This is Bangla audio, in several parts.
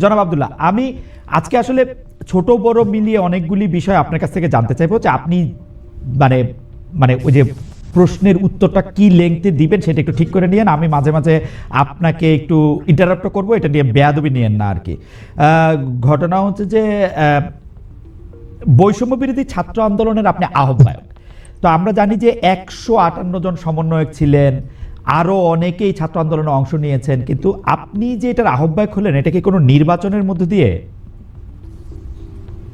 জনাব আবদুল্লাহ, আমি আজকে আসলে ছোট বড় মিলিয়ে অনেকগুলি বিষয় আপনার কাছ থেকে জানতে চাইব যে আপনি মানে মানে ওই যে প্রশ্নের উত্তরটা কি লেংথে দিবেন সেটা একটু ঠিক করে নিয়েন। আমি মাঝে মাঝে আপনাকে একটু ইন্টারাপ্ট করব, এটা নিয়ে বেয়াদবি নিয়েন না আর কি। ঘটনা হচ্ছে যে বৈষম্য বিরোধী ছাত্র আন্দোলনের আপনি আহ্বায়ক। তো আমরা জানি যে একশো আটান্ন জন সমন্বয়ক ছিলেন আরও অনেকেই ছাত্র আন্দোলনে অংশ নিয়েছেন কিন্তু আপনি যে এটার আহ্বায়ক হলেন এটা কি কোনো নির্বাচনের মধ্য দিয়ে?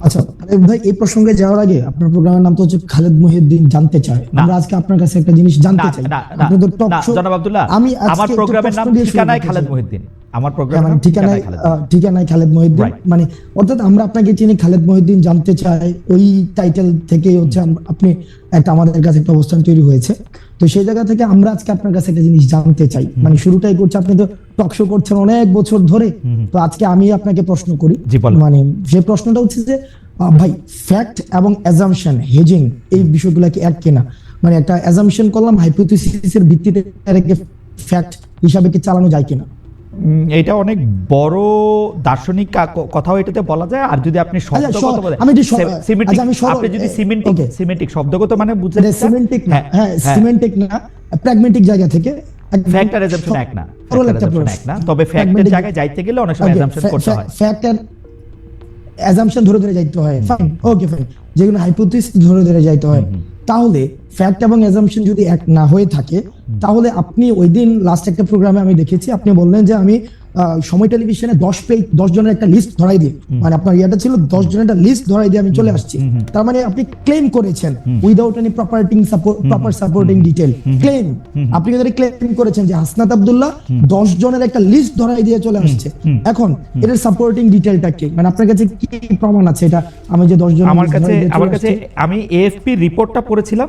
আচ্ছা আরে ভাই এই প্রসঙ্গে যাওয়ার আগে আপনার প্রোগ্রামের নাম তো হচ্ছে খালেদ মহিউদ্দিন জানতে চায়। আমরা আজকে আপনার কাছে একটা জিনিস জানতে চাই। জনাব আব্দুল্লাহ আমি আমার প্রোগ্রামের নাম ঠিকানায় খালেদ মহিউদ্দিন। আমার মানে ঠিকানায় ঠিকানায় খালেদ মহিউদ্দিন। মানে অর্থাৎ আমরা আপনাকে চিনি খালেদ মহিউদ্দিন জানতে চাই ওই টাইটেল থেকেই হচ্ছে আপনি একটা আমাদের কাছে একটা অবস্থান তৈরি হয়েছে। তো সেই জায়গা থেকে আমরা আজকে আপনার কাছে একটা জিনিস জানতে চাই। মানে শুরুটাই করছে আপনি তো টক শো করছেন অনেক বছর ধরে। তো আজকে আমি আপনাকে প্রশ্ন করি। মানে যে প্রশ্নটা হচ্ছে যে ভাই ফ্যাক্ট এবং অ্যাজাম্পশন হেজিং এই বিষয়গুলো কি এক কিনা? মানে একটা অ্যাজাম্পশন করলাম হাইপোথিসিসের ভিত্তিতে ফ্যাক্ট হিসাবে কি চালানো যায় কিনা? এটা অনেক বড় দার্শনিক কথাও এটাতে বলা যায়। আর যদি আপনি শব্দগত বলেন, আমি আচ্ছা, আপনি যদি সিমেন্টিক সিমেন্টিক শব্দগত মানে বুঝতে সিমেন্টিক না হ্যাঁ সিমেন্টিক না প্র্যাগমেটিক জায়গা থেকে ফ্যাক্ট আর অ্যাজাম্পশন এক না। এক তবে ফ্যাক্টের জায়গায় যাইতে গেলে অনেক সময় অ্যাজাম্পশন করতে হয়। ফ্যাক্ট আর অ্যাজাম্পশন ধরে ধরে যাইতে হয়। ফাইন ওকে ফাইন যেগুলো হাইপোথিস ধরে ধরে যাইতে হয়। তাহলে ফ্যাক্ট এবং এজামশন যদি এক না হয়ে থাকে, তাহলে আপনি ওই দিন লাস্ট একটা প্রোগ্রামে আমি দেখেছি, আপনি বললেন যে আমি সময় টেলিভিশনে দশ পেজ দশ জনের একটা লিস্ট ধরাই দিয়ে। মানে আপনার ইয়েটা ছিল দশ জনের একটা লিস্ট ধরাই দিয়ে আমি চলে আসছি। তার মানে আপনি ক্লেম করেছেন উইদাউট এনি প্রপার্টিং প্রপার সাপোর্টিং ডিটেল ক্লেম আপনি যদি ক্লেম করেছেন যে হাসনাত আব্দুল্লাহ দশ জনের একটা লিস্ট ধরাই দিয়ে চলে আসছে। এখন এটার সাপোর্টিং ডিটেলটা কি? মানে আপনার কাছে কি প্রমাণ আছে? এটা আমি যে দশ জন আমার কাছে আমার কাছে আমি এএফপি রিপোর্টটা পড়েছিলাম।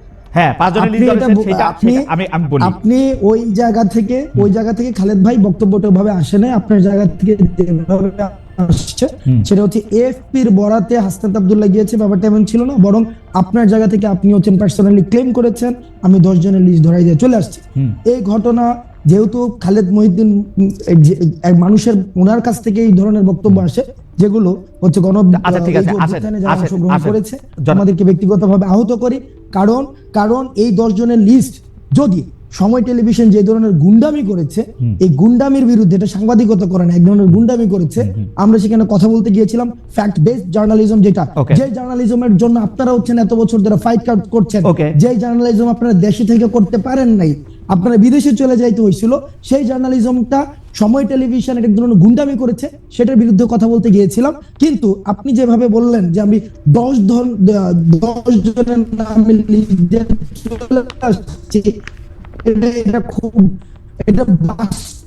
হ্যাঁ লিস্ট সেটা আপনি আমি আমি বলি। আপনি ওই জায়গা থেকে ওই জায়গা থেকে খালেদ ভাই বক্তব্যটা ভাবে আসে আপনার জায়গা থেকে আসছে সেটা হচ্ছে এফপির বরাতে হাসনাত আব্দুল্লাহ গিয়েছে ব্যাপারটা এমন ছিল না বরং আপনার জায়গা থেকে আপনি হচ্ছেন পার্সোনালি ক্লেম করেছেন আমি দশ জনের লিস্ট ধরাই দিয়ে চলে আসছি। এই ঘটনা যেহেতু খালেদ মহিউদ্দিন মানুষের ওনার কাছ থেকে এই ধরনের বক্তব্য আসে যেগুলো হচ্ছে গণ আচ্ছা, ঠিক আছে, আসেন, অংশগ্রহণ আসেন। করেছে আমাদেরকে ব্যক্তিগতভাবে আহত করি কারণ কারণ এই দশজনের লিস্ট যদি সময় টেলিভিশন যে ধরনের গুন্ডামি করেছে এই গুন্ডামির বিরুদ্ধে এটা সাংবাদিকতা করে না এক ধরনের গুন্ডামি করেছে আমরা সেখানে কথা বলতে গিয়েছিলাম ফ্যাক্ট বেসড জার্নালিজম যেটা. যে জার্নালিজমের জন্য আপনারা হচ্ছেন এত বছর ধরে ফাইট করছেন. যে জার্নালিজম আপনারা দেশে থেকে করতে পারেন নাই আপনারা বিদেশে চলে যাইতে হয়েছিল সেই জার্নালিজমটা সময় টেলিভিশন এক ধরনের গুন্ডামি করেছে, সেটার বিরুদ্ধে কথা বলতে গিয়েছিলাম। কিন্তু আপনি যেভাবে বললেন যে আমি দশ ধর, দশ জনের নামে এটা এটা খুব, এটা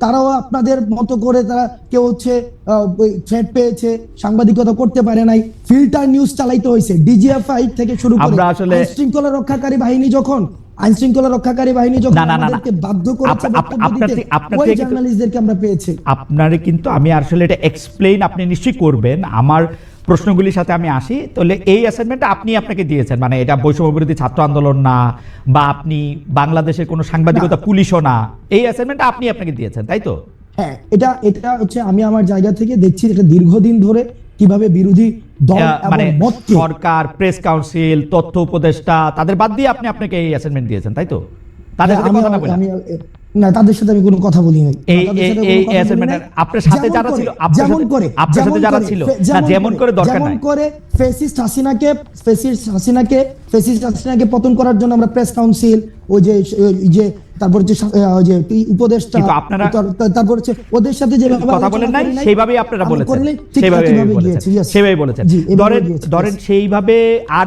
তারাও আপনাদের মতো করে তারা কেউ হচ্ছে থ্রেড পেয়েছে সাংবাদিকতা করতে পারে নাই। ফিল্টার নিউজ চালাইতে হয়েছে। ডিজিএফআই থেকে শুরু করে আমরা আসলে- শৃঙ্খলা রক্ষাকারী বাহিনী যখন আইন শৃঙ্খলা রক্ষাকারী বাহিনী যখন। আমাদেরকে বাধ্য করেছে ওই জার্নালিস্টদেরকে আমরা পেয়েছি। আপনারে কিন্তু আমি আসলে এটা এক্সপ্লেইন আপনি নিশ্চয়ই করবেন। আমার প্রশ্নগুলির সাথে আমি আসি। তাহলে এই অ্যাসাইনমেন্টটা আপনি আপনাকে দিয়েছেন। মানে এটা বৈষম্য বিরোধী ছাত্র আন্দোলন না বা আপনি বাংলাদেশের কোনো সাংবাদিকতা পুলিশও না। এই অ্যাসাইনমেন্টটা আপনি আপনাকে দিয়েছেন তাই তো? হ্যাঁ এটা এটা হচ্ছে আমি আমার জায়গা থেকে দেখছি এটা দীর্ঘদিন ধরে কীভাবে বিরোধী দল মানে সরকার প্রেস কাউন্সিল তথ্য উপদেষ্টা তাদের বাদ দিয়ে আপনি আপনাকে এই অ্যাসাইনমেন্ট দিয়েছেন তাই তো? তাদের সাথে কথা না না তাদের সাথে আমি কোনো কথা বলি নাই। আপনার সাথে যারা ছিল, যেমন করে আপনার সাথে যারা ছিল, যেমন করে দরকার যেমন করে ফেসিস্ট হাসিনাকে ফেসিস্ট হাসিনাকে ফেসিস্ট হাসিনাকে পতন করার জন্য আমরা প্রেস কাউন্সিল ওই যে যে তারপর যে উপদেষ্টা কিন্তু আপনারা- তার- তার- তারপর হচ্ছে ওদের সাথে যে কথা বলেন নাই সেইভাবেই আপনারা বলেছেন সেইভাবে বলেছেন সেইভাবে বলেছেন। ধরেন সেইভাবে আর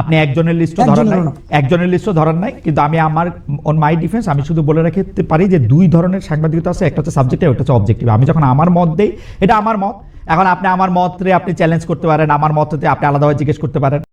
আপনি একজনের লিস্ট ধরেন নাই। একজনের লিস্টও ধরেন নাই কিন্তু আমি আমার অন মাই ডিফেন্স আমি শুধু বলে রাখতে পারি যে দুই ধরনের সাংবাদিকতা আছে একটা হচ্ছে সাবজেক্টিভ একটা হচ্ছে অবজেক্টিভ আমি যখন আমার মত দেই এটা আমার মত। এখন আপনি আমার মতরে আপনি চ্যালেঞ্জ করতে পারেন আমার মততে আপনি আলাদাভাবে জিজ্ঞেস করতে পারেন।